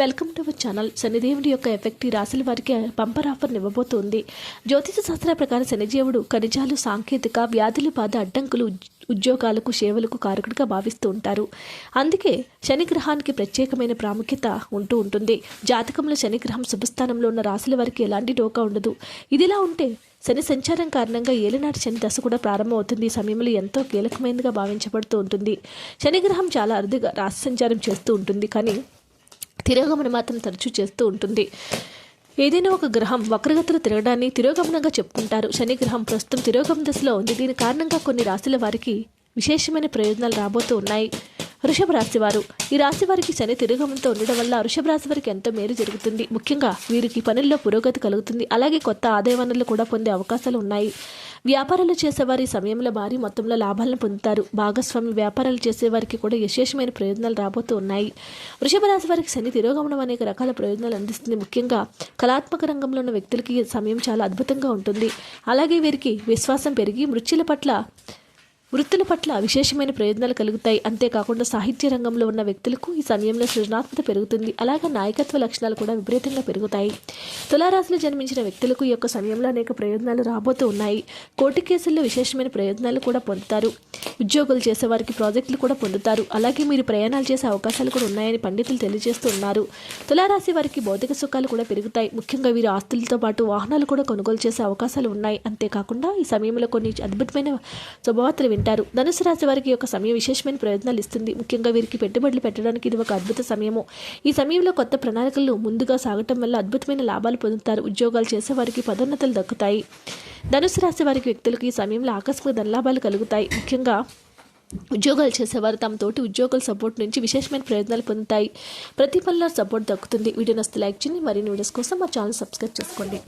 Welcome to our channel. శనిదేవుడి యొక్క effect ఈ రాశుల వారికి బంపర్ ఆఫర్ ఇవ్వబోతోంది జ్యోతిష శాస్త్ర ప్రకారం శనిదేవుడు ఖనిజాలు సాంకేతిక వ్యాధులు బాధ అడ్డంకులు ఉద్యోగాలకు సేవలకు కారకుడిగా భావిస్తూ ఉంటారు. అందుకే శని గ్రహానికి ప్రత్యేకమైన ప్రాముఖ్యత ఉంటూ ఉంటుంది. జాతకంలో శనిగ్రహం శుభస్థానంలో ఉన్న రాశుల వారికి ఎలాంటి డోకా ఉండదు. ఇదిలా ఉంటే శని సంచారం కారణంగా ఏలినాటి శని దశ కూడా ప్రారంభమవుతుంది. ఈ సమయంలో ఎంతో కీలకమైనదిగా భావించబడుతూ ఉంటుంది. శనిగ్రహం చాలా అరుదుగా రాశి సంచారం చేస్తూ ఉంటుంది. కానీ తిరోగమనం మాత్రం తరచూ చేస్తూ ఉంటుంది. ఏదైనా ఒక గ్రహం వక్రగతులు తిరగడాన్ని తిరోగమనంగా చెప్పుకుంటారు. శని గ్రహం ప్రస్తుతం తిరోగమన దశలో ఉంది. దీని కారణంగా కొన్ని రాశుల వారికి విశేషమైన ప్రయోజనాలు రాబోతూ ఉన్నాయి. వృషభ రాశి వారు ఈ రాశి వారికి శని తిరోగమనంతో ఉండడం వల్ల వృషభ రాశి వారికి ఎంతో మేలు జరుగుతుంది. ముఖ్యంగా వీరికి పనుల్లో పురోగతి కలుగుతుంది. అలాగే కొత్త ఆదాయ వనరులు కూడా పొందే అవకాశాలు ఉన్నాయి. వ్యాపారాలు చేసేవారి సమయంలో భారీ మొత్తంలో లాభాలను పొందుతారు. భాగస్వామి వ్యాపారాలు చేసేవారికి కూడా విశేషమైన ప్రయోజనాలు రాబోతూ ఉన్నాయి. వృషభ రాశి వారికి శని తిరోగమనం అనేక రకాల ప్రయోజనాలు అందిస్తుంది. ముఖ్యంగా కళాత్మక రంగంలో ఉన్న వ్యక్తులకి సమయం చాలా అద్భుతంగా ఉంటుంది. అలాగే వీరికి విశ్వాసం పెరిగి మృత్యుల పట్ల వృత్తుల పట్ల విశేషమైన ప్రయోజనాలు కలుగుతాయి. అంతేకాకుండా సాహిత్య రంగంలో ఉన్న వ్యక్తులకు ఈ సమయంలో సృజనాత్మకత పెరుగుతుంది. అలాగే నాయకత్వ లక్షణాలు కూడా విపరీతంగా పెరుగుతాయి. తులారాశిలో జన్మించిన వ్యక్తులకు ఈ యొక్క సమయంలో అనేక ప్రయోజనాలు రాబోతూ ఉన్నాయి. కోర్టు కేసుల్లో విశేషమైన ప్రయోజనాలు కూడా పొందుతారు. ఉద్యోగులు చేసేవారికి ప్రాజెక్టులు కూడా పొందుతారు. అలాగే మీరు ప్రయాణాలు చేసే అవకాశాలు కూడా ఉన్నాయని పండితులు తెలియజేస్తూ ఉన్నారు. తులారాశి వారికి భౌతిక సుఖాలు కూడా పెరుగుతాయి. ముఖ్యంగా వీరు ఆస్తులతో పాటు వాహనాలు కూడా కొనుగోలు చేసే అవకాశాలు ఉన్నాయి. అంతేకాకుండా ఈ సమయంలో కొన్ని అద్భుతమైన శుభవార్తలు వింటారు ధనుసు రాశి వారికి ఒక యొక్క సమయం విశేషమైన ప్రయోజనాలు ఇస్తుంది. ముఖ్యంగా వీరికి పెట్టుబడులు పెట్టడానికి ఇది ఒక అద్భుత సమయము. ఈ సమయంలో కొత్త ప్రణాళికలు ముందుగా సాగటం వల్ల అద్భుతమైన లాభాలు పొందుతారు. ఉద్యోగాలు చేసే వారికి పదోన్నతులు దక్కుతాయి. ధనుసు రాశి వారికి వ్యక్తులకు ఈ సమయంలో ఆకస్మిక ధనలాభాలు కలుగుతాయి. ముఖ్యంగా ఉద్యోగాలు చేసేవారు తమ తోటి ఉద్యోగుల సపోర్ట్ నుంచి విశేషమైన ప్రయోజనాలు పొందుతాయి. ప్రతి పనిలో సపోర్ట్ దక్కుతుంది. వీడియో నస్తే లైక్ చేయండి. మరిన్ని వీడియోస్ కోసం మా ఛానల్ సబ్స్క్రైబ్ చేసుకోండి.